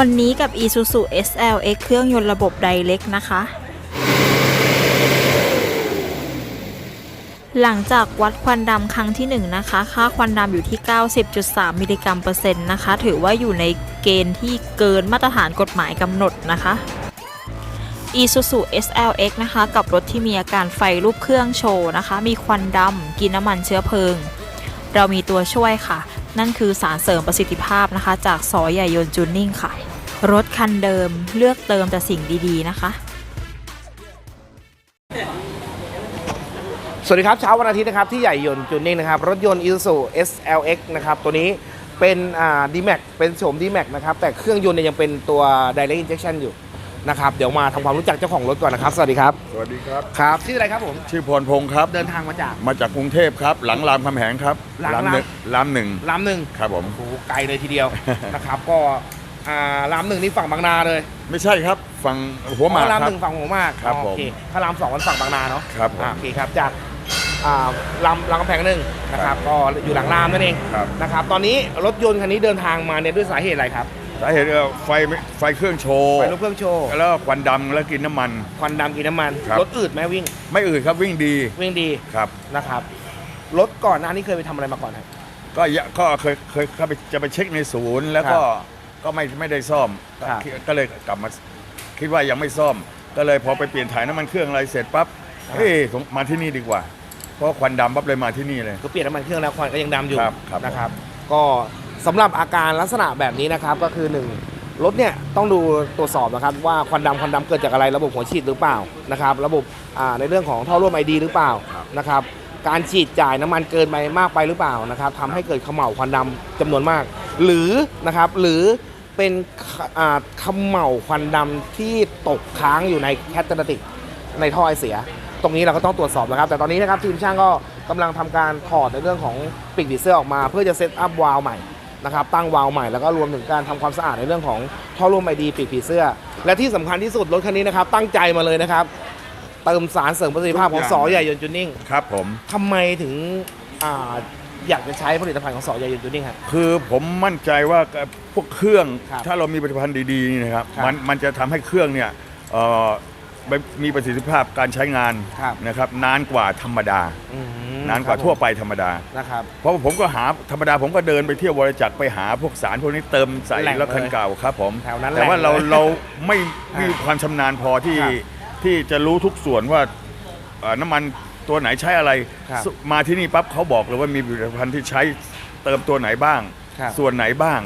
วันนี้กับ Isuzu SLX เครื่องยนต์ระบบ Direct นะคะ หลังจากวัดควันดำครั้งที่ 1 นะคะ ค่าควันดำอยู่ที่ 90.3 มิลลิกรัมเปอร์เซ็นต์นะคะ ถือว่าอยู่ในเกณฑ์ที่เกินมาตรฐานกฎหมายกำหนดนะคะ Isuzu SLX นะคะ กับรถที่มีอาการไฟรูปเครื่องโชว์นะคะ มีควันดำกินน้ำมันเชื้อเพลิง เรามีตัวช่วยค่ะ นั่นคือสารเสริมประสิทธิภาพนะคะ จากสอใหญ่ยนจูนนิ่งค่ะ รถคันเดิมเลือกเติมแต่สิ่งดีๆนะคะสวัสดีครับเช้าวันอาทิตย์นะครับที่ใหญ่ยนต์จูนนิ่งนะครับรถยนต์ Isuzu SLX นะครับตัวนี้เป็นอ่า D-Max เป็นโฉม D-Max นะครับแต่เครื่องยนต์เนี่ยยังเป็นตัว Direct Injection อยู่ นะครับเดี๋ยวมาทำความรู้จักเจ้าของรถก่อนนะครับ สวัสดีครับสวัสดีครับ ครับชื่ออะไรครับผมชื่อพรพงศ์ครับ เดินทางมาจาก มาจากกรุงเทพครับ หลังรามคำแหงครับหลังรามหนึ่งรามหนึ่งรามหนึ่งครับผม โอ้โหไกลเลยทีเดียว นะครับก็อ่ารามหนึ่งนี่ฝั่งบางนาเลยไม่ใช่ครับฝั่งหัวหมากอ๋อรามครัหบ นึ่งฝั่งหัวหมากครับอ๋อผมโอเคถ้ารามสองมันฝั่งบางนาเนาะครับผม อ่าโอเคครับจากอ่ารามรามกำแพงหนึ่งนะครับก็อยู่หลังรามนั่นเองครับ นะครับตอนนี้รถยนต์คันนี้เดินทางมาเนี่ยด้วยสาเหตุอะไรครับ สาเหตุก็ไฟไฟเครื่องโชว์ ไฟรถเครื่องโชว์แล้วก็ควันดำแล้วกินน้ำมัน ควันดำกินน้ำมันครับ รถอืดไหมวิ่งไม่อื่นครับวิ่งดีวิ่งดีครับ นะครับรถก่อนหน้านี้เคยไปทำอะไรมาก่อนครับ ก็ยะก็เคยเคยเข้าไปจะไปเช็คในศูนย์ แล้วก็ก็ไม่ไม่ได้ซ่อมครับ ก็ก็เลยกลับมาคิดว่ายังไม่ซ่อม ก็เลยพอไปเปลี่ยนถ่ายน้ำมันเครื่องอะไรเสร็จปั๊บเฮ้ยผมมาที่นี่ดีกว่า เพราะควันดำปั๊บเลยมาที่นี่เลยคือเปลี่ยนน้ำมันเครื่องแล้วควันก็ยังดำอยู่ครับครับ นะครับ ก็ สำหรับอาการลักษณะแบบนี้นะครับก็คือหนึ่งรถเนี่ยต้องดูตรวจสอบนะครับว่าควันดำควันดำเกิดจากอะไรระบบหัวฉีดหรือเปล่านะครับระบบอ่าในเรื่องของท่อร่วมไอดีหรือเปล่านะครับการฉีดจ่ายน้ำมันเกินไปมากไปหรือเปล่านะครับทำให้เกิดเขม่าวควันดำจำนวนมาก หรือนะครับหรือเป็นขอ่าเขม่าวควันดำที่ตกค้างอยู่ในแคตตาติก ในท่อไอเสีย ตรงนี้เราก็ต้องตรวจสอบนะครับ แต่ตอนนี้นะครับทีมช่างก็กำลังทำการถอดในเรื่องของปีกดีเซลออกมา เพื่อจะเซตอัพวาล์วใหม่ นะครับตั้งวาล์วใหม่แล้วก็รวมถึงการทำความสะอาดในเรื่องของท่อร่วมไอดีปีกผีเสื้อ และที่สำคัญที่สุดรถคันนี้นะครับตั้งใจมาเลยนะครับเติมสารเสริมประสิทธิภาพของสอใหญ่ยนต์จูนนิ่งครับผมทำไมถึงอาอยากจะใช้ผลิตภัณฑ์ของสอใหญ่ยนต์จูนนิ่งครับคือผมมั่นใจว่าพวกเครื่องครับถ้าเรามีผลิตภัณฑ์ดีๆนี่นะครับครับมันมันจะทำให้เครื่องเนี่ยเอ่อ มีประสิทธิภาพการใช้งานครับนะครับนานกว่าธรรมดา อืมนานกว่าครับทั่วไปธรรมดา นะครับ เพราะว่าผมก็หาธรรมดาผมก็เดินไปเที่ยวบริจาคไปหาพวกสารพวกนี้เติมใส่แหล่งรถคันเลยเก่าครับผมแถวนั้นแต่ว่าแหล่งเราเลยเราไม่อ่ามีมีความชำนาญพอที่ครับที่จะรู้ทุกส่วนว่าเอ่อน้ำมันตัวไหนใช้อะไรครับสุมาที่นี่ปั๊บเขาบอกเลยว่ามีผลิตภัณฑ์ที่ใช้เติมตัวไหนบ้าง ครับส่วนไหนบ้าง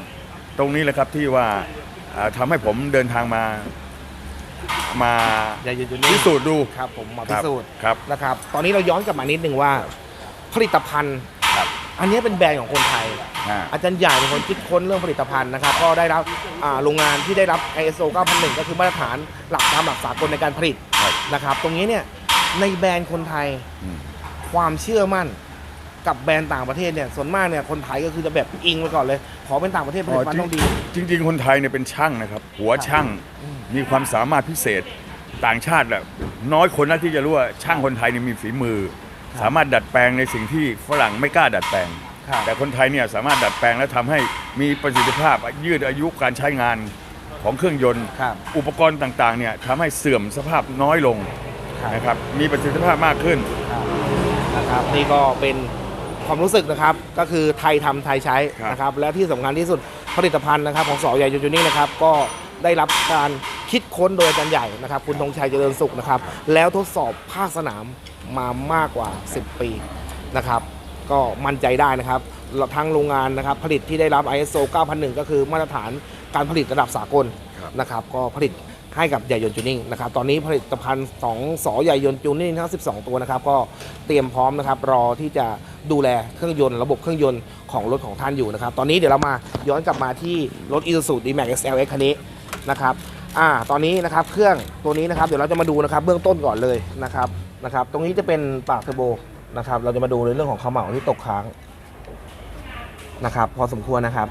ตรงนี้แหละครับที่ว่าอ่าทำาให้ผมเดินทางมา มาใหญ่ยนต์จูนนิ่พิสูจน์ดูครับผมมาพิสูจน์ครับ นะครับ ตอนนี้เราย้อนกลับมานิดนึงว่า ผลิตภัณฑ์ครับอันนี้เป็นแบรนด์ของคนไทย อาจารย์ใหญ่เป็นคนคิดค้นเรื่องผลิตภัณฑ์นะครับ ก็ได้รับโรงงานที่ได้รับ ISO 9001 ก็คือมาตรฐานหลักตามหลักสากลในการผลิตนะครับ ตรงนี้เนี่ยในแบรนด์คนไทยความเชื่อมั่น กับแบรนด์ต่างประเทศเนี่ยส่วนมากเนี่ยคนไทยก็คือจะแบบอิงไปก่อนเลย ขอเป็นต่างประเทศผลิตภัณฑ์ต้องดี จริงจริงๆคนไทยเนี่ยเป็นช่างนะครับ หัวช่างอืมมีความสามารถพิเศษต่างชาติแหละน้อยคนนะที่จะรู้ว่าช่างคนไทยเนี่ยมีฝีมือ สามารถดัดแปลงในสิ่งที่ฝรั่งไม่กล้าดัดแปลงครับแต่คนไทยเนี่ยสามารถดัดแปลงและทำให้มีประสิทธิภาพยืดอายุการใช้งานของเครื่องยนต์ครับอุปกรณ์ต่างๆเนี่ยทำให้เสื่อมสภาพน้อยลงครับนะครับมีประสิทธิภาพมากขึ้นนะครับนี่ก็เป็น ความรู้สึกนะครับ ก็คือไทยทำไทยใช้ครับนะครับ และที่สำคัญที่สุดผลิตภัณฑ์นะครับ ของสอใหญ่ยูนี่นะครับ ก็ได้รับการคิดค้นโดยอาจารย์ใหญ่นะครับ คุณธงชัยเจริญสุขนะครับ แล้วทดสอบภาคสนามมามากกว่า 10 ปีนะครับ ก็มั่นใจได้นะครับทั้งโรงงานนะครับ ผลิตที่ได้รับ ISO 9001 ก็คือมาตรฐานการผลิตระดับสากลครับนะครับ ก็ผลิต ให้กับใหญ่ยนต์จูนิ่งนะครับตอนนี้ผลิตภัณฑ์ของสอใหญ่ยนต์จูนิ่งทั้ง 12 ตัวนะครับก็เตรียมพร้อมนะครับรอที่จะดูแลเครื่องยนต์ระบบเครื่องยนต์ของรถของท่านอยู่นะครับตอนนี้เดี๋ยวเรามาย้อนกลับมาที่รถ Isuzu D-Max SLX คันนี้นะครับอ่าตอนนี้นะครับเครื่องตัวนี้นะครับเดี๋ยวเราจะมาดูนะครับเบื้องต้นก่อนเลยนะครับนะครับตรงนี้จะเป็นปากเทอร์โบนะครับเราจะมาดูในเรื่องของเขม่าที่ตกค้างนะครับพอสมควรนะครับ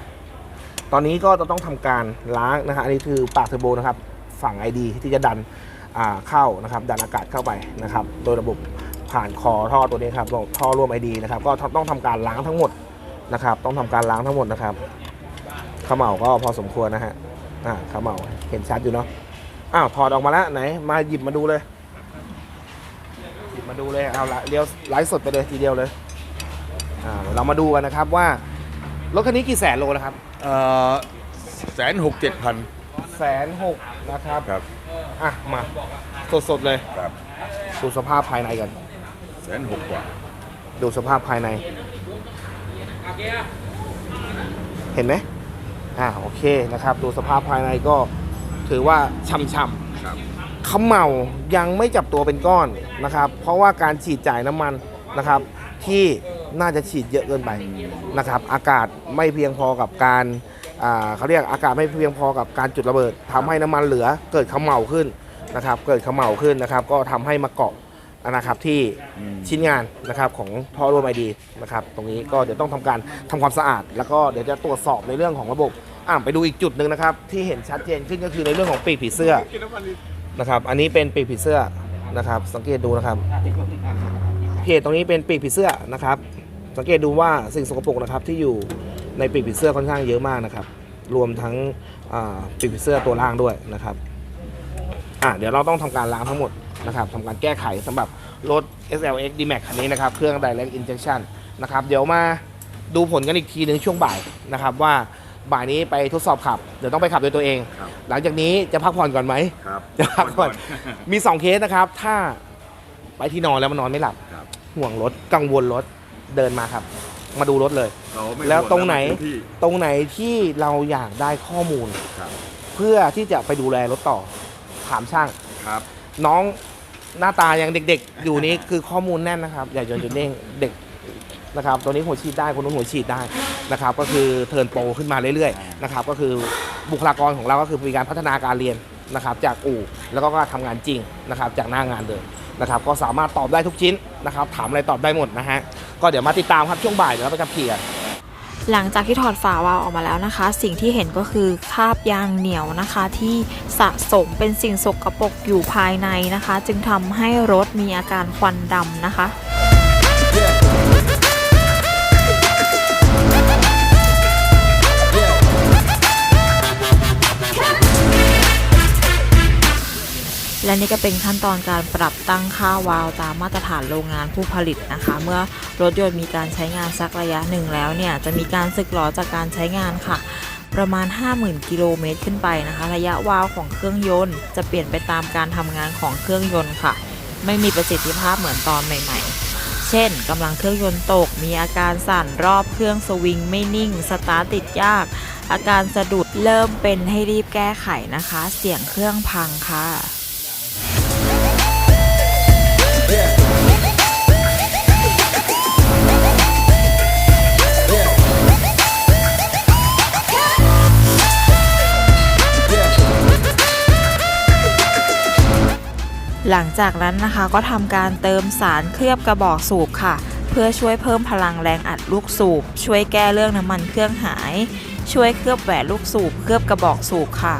ตอนนี้ก็จะต้องทำการล้างนะครับอันนี้คือปากเทอร์โบนะครับ ฝั่ง ID ที่จะดันอ่าเข้านะครับดันอากาศเข้าไปนะครับโดยระบบผ่านคอท่อตัวนี้ครับท่อร่วม ID นะครับก็ต้องทำการล้างทั้งหมดนะครับ ต้องทำการล้างทั้งหมดนะครับเขม่าก็พอสมควรนะฮะอ่าเขมเหลาเห็นชัดอยู่เนาะอ้าวถอดออกมาแล้วไหนมาหยิบมาดูเลยหยิบมาดูเลยเอาละเลี้ยวไลฟ์สดไปเลยทีเดียวเลยอ่าเดี๋ยวเรามาดูกันนะครับว่ารถคันนี้กี่แสนโลนะครับเอ่อแสนหกเจ็ดพันแสนหก นะครับครับอะมาสดๆเลยครับดูสภาพภายในกันแสนหกกว่า ดูสภาพภายใน เห็นไหมอ่าโอเคนะครับ ดูสภาพภายในก็ถือว่าช่ำครับๆขมเหมายังไม่จับตัวเป็นก้อนนะครับ เพราะว่าการฉีดจ่ายน้ำมันนะครับ ที่น่าจะฉีดเยอะเกินไปนะครับ อากาศไม่เพียงพอกับการอ่า เขาเรียกอากาศไม่เพียงพอกับการจุดระเบิดทำให้น้ำมันเหลือเกิดขมเหาขึ้นนะครับเกิดขมเหาขึ้นนะครับ ก็ทำให้มาเกาะนะครับที่ชิ้นงานนะครับของท่อร่วมไอดีนะครับตรงนี้ก็เดี๋ยวต้องทำการทำความสะอาด แล้วก็เดี๋ยวจะตรวจสอบในเรื่องของระบบอ่าไปดูอีกจุดหนึ่งนะครับ ที่เห็นชัดเจนขึ้นก็คือในเรื่องของปีกผีเสื้อนะครับ อันนี้เป็นปีกผีเสื้อนะครับ สังเกตดูนะครับเพจตรงนี้เป็นปีกผีเสื้อนะครับ สังเกตดูว่าสิ่งสกปรกนะครับที่อยู่ ในปีกผีเสื้อค่อนข้างเยอะมากนะครับ รวมทั้งอ่าปีกผีเสื้อตัวล่างด้วยนะครับอะเดี๋ยวเราต้องทำการล้างทั้งหมดนะครับทำการแก้ไขสำหรับรถ SLX D-Max คันนี้นะครับ เครื่อง Direct Injection นะครับ เดี๋ยวมาดูผลกันอีกทีหนึ่งช่วงบ่ายนะครับ ว่าบ่ายนี้ไปทดสอบขับ เดี๋ยวต้องไปขับด้วยตัวเองครับหลังจากนี้จะพักผ่อนก่อนไหมครับจะพักผ่อนมี 2 เคสนะครับ ถ้าไปที่นอนแล้วมันนอนไม่หลับครับห่วงรถกังวลรถเดินมาครับ มาดูรถเลย เราไม่แล้วตรงไหนห่วงะที่ตรงไหนที่เราอยากได้ข้อมูลครับเพื่อที่จะไปดูแลรถต่อ ถามช่าง ครับ น้องหน้าตายังเด็กๆ อยู่นี้ คือข้อมูลแน่นนะครับ อย่าโยนจุดเด้งเด็กนะครับ ตัวนี้หัวฉีดได้คนนู้นหัวฉีดได้นะครับ ก็คือเทิร์นโปรขึ้นมาเรื่อยๆนะครับ ก็คือบุคลากรของเราก็คือมีการพัฒนาการเรียนนะครับ จากอู่แล้วก็ทำงานจริงนะครับ จากหน้างานเดิม นะครับก็สามารถตอบได้ทุกชิ้นนะครับถามอะไรตอบได้หมดนะฮะก็เดี๋ยวมาติดตามครับช่วงบ่ายเดี๋ยวเราไปกับเพียร์หลังจากที่ถอดฝาวาล์วออกมาแล้วนะคะ สิ่งที่เห็นก็คือคราบยางเหนียวนะคะ ที่สะสมเป็นสิ่งสกปรกอยู่ภายในนะคะ จึงทำให้รถมีอาการควันดำนะคะ และนี่ก็เป็นขั้นตอนการปรับตั้งค่าวาล์วตามมาตรฐานโรงงานผู้ผลิตนะคะ เมื่อรถยนต์มีการใช้งานสักระยะหนึ่งแล้วเนี่ยจะมีการสึกหรอจากการใช้งานค่ะประมาณ 50,000 กิโลเมตรขึ้นไปนะคะ ระยะวาล์วของเครื่องยนต์ จะเปลี่ยนไปตามการทำงานของเครื่องยนต์ค่ะ ไม่มีประสิทธิภาพเหมือนตอนใหม่ ๆ เช่นกำลังเครื่องยนต์ตก มีอาการสั่นรอบเครื่องสวิงไม่นิ่ง สตาร์ติดยาก อาการสะดุดเริ่มเป็นให้รีบแก้ไขนะคะ เสียงเครื่องพังค่ะ หลังจากนั้นนะคะก็ทำการเติมสารเคลือบกระบอกสูบค่ะ เพื่อช่วยเพิ่มพลังแรงอัดลูกสูบ ช่วยแก้เรื่องน้ำมันเครื่องหาย ช่วยเคลือบแหวนลูกสูบ เคลือบกระบอกสูบค่ะ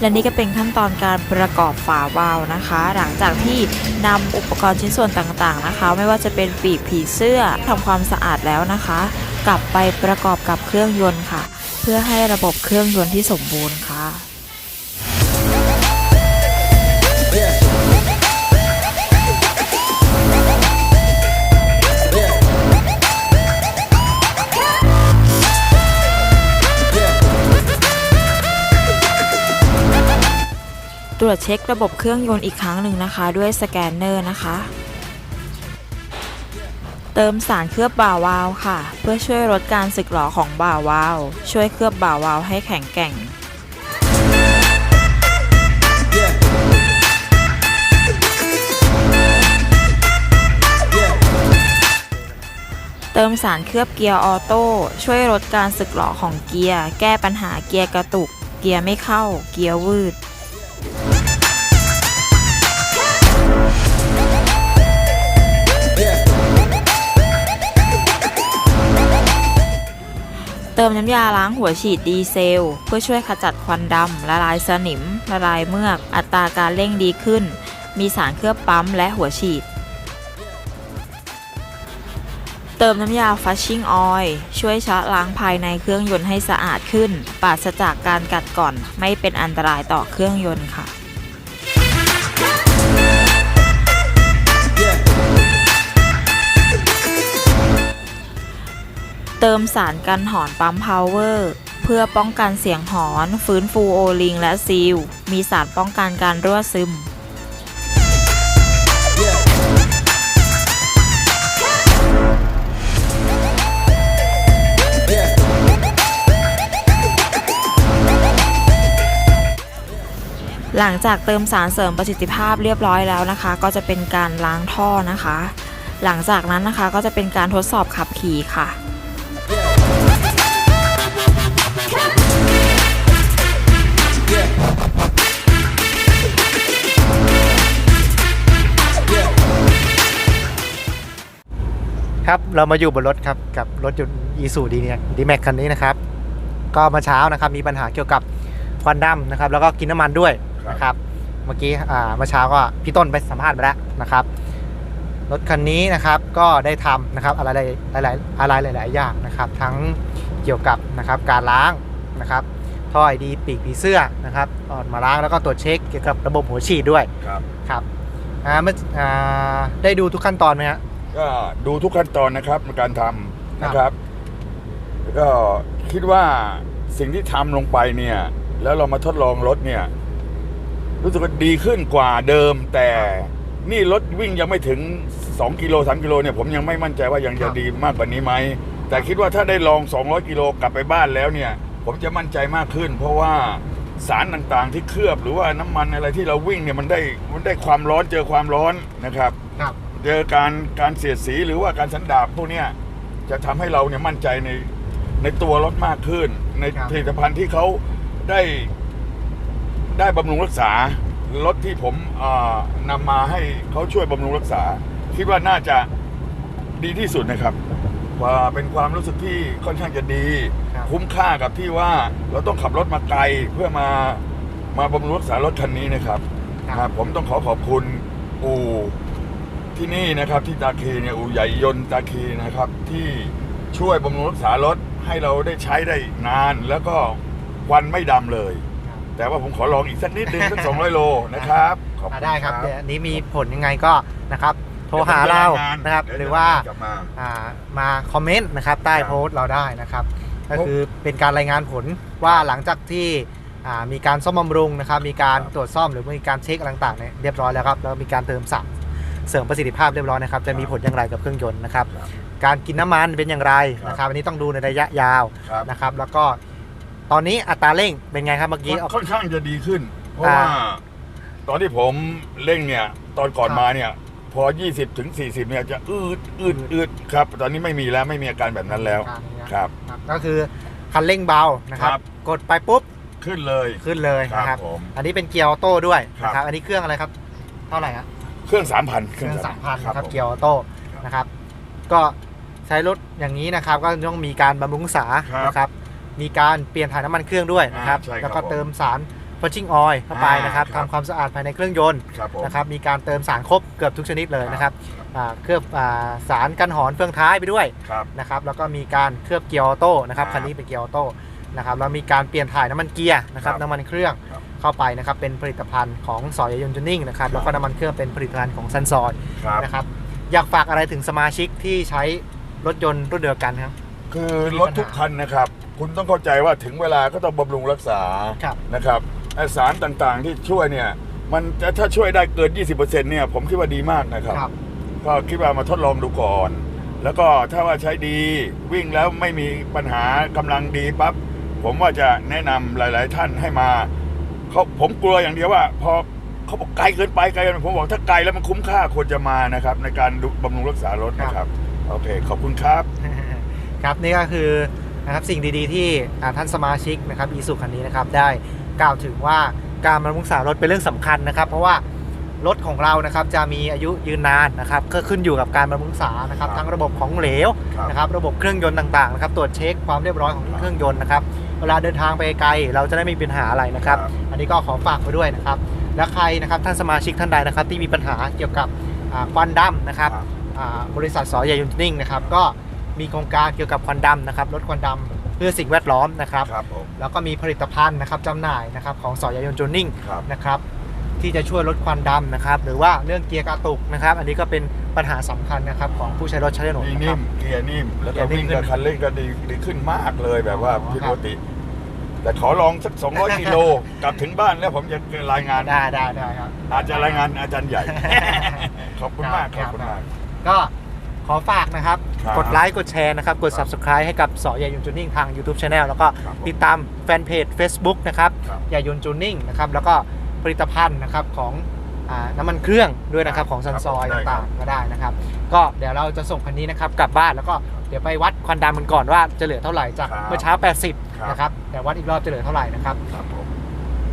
และนี่ก็เป็นขั้นตอนการประกอบฝาวาล์วนะคะ หลังจากที่นำอุปกรณ์ชิ้นส่วนต่างๆนะคะ ไม่ว่าจะเป็นปีกผีเสื้อทำความสะอาดแล้วนะคะ กลับไปประกอบกับเครื่องยนต์ค่ะ เพื่อให้ระบบเครื่องยนต์ที่สมบูรณ์ค่ะ ตรวจเช็คระบบเครื่องยนต์อีกครั้งหนึ่งนะคะ ด้วยสแกนเนอร์นะคะ เติมสารเคลือบบ่าวาวค่ะ เพื่อช่วยลดการสึกหรอของบ่าวาว ช่วยเคลือบบ่าวาวให้แข็งแกร่งเติมสารเคลือบเกียร์ออโต้ช่วยลดการสึกหรอของเกียร์ แก้ปัญหาเกียร์กระตุก เกียร์ไม่เข้า เกียร์วืด ติมน้ำยาล้างหัวฉีดดีเซล เพื่อช่วยขจัดควันดำละลายสนิม ละลายเมือก อัตราการเร่งดีขึ้น มีสารเคลือบปั๊มและหัวฉีด เติมน้ำยาฟัชชิ่งออยล์ช่วยชะล้างภายในเครื่องยนต์ให้สะอาดขึ้น ปราศจากการกัดก่อน ไม่เป็นอันตรายต่อเครื่องยนต์ค่ะ เติมสารกันหอนปั๊มพาวเวอร์เพื่อป้องกันเสียงหอน ฟื้นฟูโอลิง และซีล มีสารป้องกันการรั่วซึม หลังจากเติมสารเสริมประสิทธิภาพเรียบร้อยแล้วนะคะ ก็จะเป็นการล้างท่อนะคะ หลังจากนั้นนะคะก็จะเป็นการทดสอบขับขี่ค่ะ ครับ เรามาอยู่บนรถครับ กับรถยนต์อีซูดีเนี่ยดีแม็กคันนี้นะครับ ก็เมาเช้านะครับ มีปัญหาเกี่ยวกับควันดำนะครับ แล้วก็กินน้ำมันด้วยนะครับ เมื่อกี้อ่าเมื่อเช้าก็พี่ต้นไปสัมภาษณ์ไปแล้วนะครับ รถคันนี้นะครับก็ได้ทำนะครับอะไรหลายๆอะไรหลาย ๆ อย่างนะครับ ทั้งเกี่ยวกับนะครับการล้างนะครับ ท่อไอดีปีกผีเสื้อนะครับเออกมาล้างแล้วก็ตรวจเช็คเกี่ยวกับระบบหัวฉีดด้วยครับ ครับอ่าเมื่ออ่าได้ดูทุกขั้นตอนไหมฮะ ก็ดูทุกขั้นตอนนะครับในการทำนะครับก็คิดว่าสิ่งที่ทำลงไปเนี่ย แล้วเรามาทดลองรถเนี่ย รู้สึกว่าดีขึ้นกว่าเดิม แต่นี่รถวิ่งยังไม่ถึง 2 กิโล3กิโลเนี่ยผมยังไม่มั่นใจว่ายังจะครับดีมากกว่านี้ไหมแต่คิดว่าถ้าได้ลอง 200 กิโลกลับไปบ้านแล้วเนี่ย ผมจะมั่นใจมากขึ้น เพราะว่าสารต่างๆที่เคลือบหรือว่าน้ำมันอะไรที่เราวิ่งเนี่ยมันได้มันได้ความร้อนเจอความร้อนนะครับครับ เจอการการเสียดสีหรือว่าการสันดาบพวกเนี้ยจะทำให้เราเนี่ยมั่นใจในในตัวรถมากขึ้น ในครับผลิตภัณฑ์ที่เขาได้ได้บำรุงรักษารถที่ผมเอ่อนำมาให้เขาช่วยบำรุงรักษา คิดว่าน่าจะดีที่สุดนะครับ ว่าเป็นความรู้สึกที่ค่อนข้างจะดี ครับ คุ้มค่ากับที่ว่าเราต้องขับรถมาไกลเพื่อมามาบำรุงรักษารถคันนี้นะครับ ครับผมต้องขอขอบคุณอู่ที่นี่นะครับ ที่ตาคีเนี่ยอู่ใหญ่ยนต์ตาคีนะครับ ที่ช่วยบำรุงรักษารถให้เราได้ใช้ได้นาน แล้วก็ควันไม่ดำเลยแต่ว่าผมขอลองอีกสักนิดนึงสักสองร้อยโลนะครับขอบอ่าคุณได้ครับเดี๋ยวอันนี้มีผลยังไงก็นะครับ โทรหาเรานะครับ หรือว่ากลับมาอ่ามาคอมเมนต์นะครับใต้ครับโพสต์เราได้นะครับ ก็คือเป็นการรายงานผลว่าหลังจากที่อ่ามีการซ่อมบำรุงนะครับ มีการครับตรวจซ่อมหรือมีการเช็คอะไรต่างๆเนี่ยเรียบร้อยแล้วครับแล้วมีการเติมสารเสริมประสิทธิภาพเรียบร้อยนะครับจะมีผลอย่างไรกับเครื่องยนต์นะครับครับการกินน้ำมันเป็นอย่างไรครับนะครับอันนี้ต้องดูในระยะยาวครับนะครับ แล้วก็ตอนนี้อัตราเร่งเป็นไงครับเมื่อกี้ค่อนค่อนข้างจะดีขึ้น เพราะอ่าว่า ตอนที่ผมเร่งเนี่ย ตอนก่อนครับมาเนี่ย พอ 20ถึง40เนี่ยจะอืดอืดอืดครับ ตอนนี้ไม่มีแล้วไม่มีอาการแบบนั้นแล้วครับ ครับก็คือคันเร่งเบานะครับครับกดไปปุ๊บขึ้นเลย ขึ้นเลยครับนะครับ ผมอันนี้เป็นเกียร์ออโต้ด้วยครับ นะครับ อันนี้เครื่องอะไรครับ เท่าไหร่ฮะเครื่อง3,000เครื่องสามพันครับนะครับผมเกียร์ออโต้นะครับ ก็ใช้รถอย่างนี้นะครับ ก็ต้องมีการบำรุงรักษาครับนะครับ มีการเปลี่ยนถ่ายน้ำมันเครื่องด้วยนะครับ อ่าใช่ครับแล้วก็ผม เติมสาร ฟัชชิ่งออยล์เข้าไปอ่านนะครับครับทำความสะอาดภายในเครื่องยนต์ครับผม นะครับมีการเติมสารครบเกือบทุกชนิดเลยนะครับครับอ่าเคลือบอ่าสารกันหอนเฟืองท้ายไปด้วยครับ นะครับแล้วก็มีการเคลือบเกียร์ออโต้นะครับครับคันนี้เป็นเกียร์ออโต้นะครับแล้วมีการเปลี่ยนถ่ายน้ำมันเกียร์นะครับครับน้ำมันเครื่องครับเข้าไปนะครับเป็นผลิตภัณฑ์ของสอยยนต์จูนิ่งนะครับครับ แล้วก็น้ำมันเครื่องเป็นผลิตภัณฑ์ของซันซอยครับ นะครับอยากฝากอะไรถึงสมาชิกที่ใช้รถยนต์รุ่นเดียวกันครับ คือรถทุกคันนะครับ คุณต้องเข้าใจว่าถึงเวลาก็ต้องบำรุงรักษาครับ นะครับไอ สารต่างๆ ที่ช่วยเนี่ยมันจะถ้าช่วยได้เกิน 20%เนี่ยผมคิดว่าดีมากนะครับ ก็คิดว่ามาทดลองดูก่อน แล้วก็ถ้าว่าใช้ดีวิ่งแล้วไม่มีปัญหากำลังดีปั๊บผมว่าจะแนะนำหลาย ๆ ท่านให้มาเขาผมกลัวอย่างเดียวว่า พอเขาบอกไกลเกินไปไกลเกินไปผมบอกถ้าไกลแล้วมันคุ้มค่าควรจะมานะครับ ในการดูบำรุงรักษารถนะครับโอเค ขอบคุณครับ ครับนี่ก็คือนะครับสิ่งดีๆที่อ่าท่านสมาชิกนะครับอีสุคันนี้นะครับได้ กล่าวถึงว่าการบำรุงรักษารถเป็นเรื่องสำคัญนะครับ เพราะว่ารถของเรานะครับจะมีอายุยืนนานนะครับก็ขึ้นอยู่กับการบำรุงรักษานะครับครับ ทั้งระบบของเหลวครับนะครับระบบเครื่องยนต์ต่างๆนะครับตรวจเช็คความเรียบร้อยของเครื่องยนต์นะครับเวลาเดินทางไปไกลเราจะได้ไม่มีปัญหาอะไรนะครับ อันนี้ก็ขอฝากไว้ด้วยนะครับ และใครนะครับท่านสมาชิกท่านใดนะครับ ที่มีปัญหาเกี่ยวกับอ่าควันดำนะครับครับอ่าบริษัทสอใหญ่ยูนนิ่งนะครับก็มีโครงการเกี่ยวกับควันดำนะครับลดควันดำ เพื่อสิ่งแวดล้อมนะครับครับผมแล้วก็มีผลิตภัณฑ์นะครับจำหน่ายนะครับของสอยายนต์จูนนิ่งครับ นะครับที่จะช่วยลดควันดำนะครับหรือว่าเรื่องเกียร์กระตุกนะครับ อันนี้ก็เป็นปัญหาสำคัญนะครับของผู้ใช้รถใช้ถนนนี่นะคนิ่รับ มเกียร์นิ่ม แล้วเกีก็ยร์นิ่มวิ่งกับขึ้นคันเร่งก็ดีดีขึ้นมากเลยแบบว่าอ๋อผิดครับปกติ แต่ขอลองสัก 200 กิโล กลับถึงบ้านแล้วผมจะรายงาน ได้ได้ได้ครับ อาจจะรายงานอาจารย์ใหญ่ ขอบคุณมากคขรัอบบคุณมาก ก็ ขอฝากนะครับ ครับกดไลค์กดแชร์นะครับ กด subscribe ให้กับสอยายนจูนนิ่งทาง YouTube Channel แล้วก็ครับผมติดตามแฟนเพจ Facebook นะครับครับยายนจูนนิ่งนะครับ แล้วก็ผลิตภัณฑ์นะครับของอ่าน้ำมันเครื่องด้วยนะครับของซันซอยได้ครับ ต่างๆก็ได้นะครับ ก็เดี๋ยวเราจะส่งคันนี้นะครับกลับบ้านแล้วก็เดี๋ยวไปวัดควันดำมันก่อนว่าจะเหลือเท่าไหร่จากครับเมื่อเช้า ครับ 80 นะครับ แต่วัดอีกรอบจะเหลือเท่าไหร่นะครับครับผม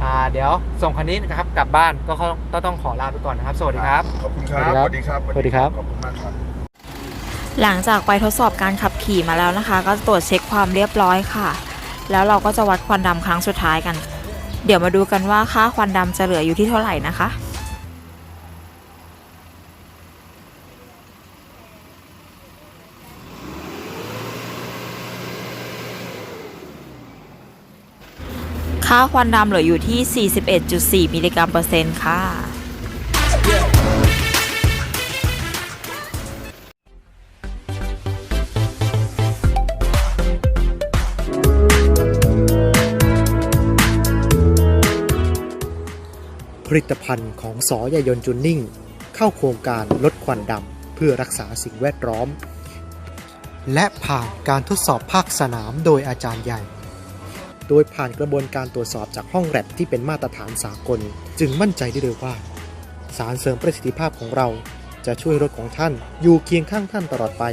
อ่าเดี๋ยวส่งคันนี้นะครับกลับบ้านก็ก็ต้องขอลาไปก่อนนะครับ สวัสดีครับ ขอบคุณครับสสวัวัสสดีดีคครัรับบสวัสดีครับ ขอบคุณมากครับ หลังจากไปทดสอบการขับขี่มาแล้วนะคะ ก็ตรวจเช็คความเรียบร้อยค่ะ แล้วเราก็จะวัดควันดำครั้งสุดท้ายกัน เดี๋ยวมาดูกันว่าค่าควันดำจะเหลืออยู่ที่เท่าไหร่นะคะค่าควันดำเหลืออยู่ที่ 41.4 มิลลิกรัมเปอร์เซ็นต์ค่ะ ลิตภัณฑ์ของสอยายนจุนนิ่ง เข้าโครงการลดควันดำเพื่อรักษาสิ่งแวดล้อม และผ่านการทดสอบภาคสนามโดยอาจารย์ใหญ่ โดยผ่านกระบวนการตรวจสอบจากห้องแลบที่เป็นมาตรฐานสากล จึงมั่นใจได้เลยว่า สารเสริมประสิทธิภาพของเราจะช่วยรถของท่านอยู่เคียงข้างท่านตลอดไป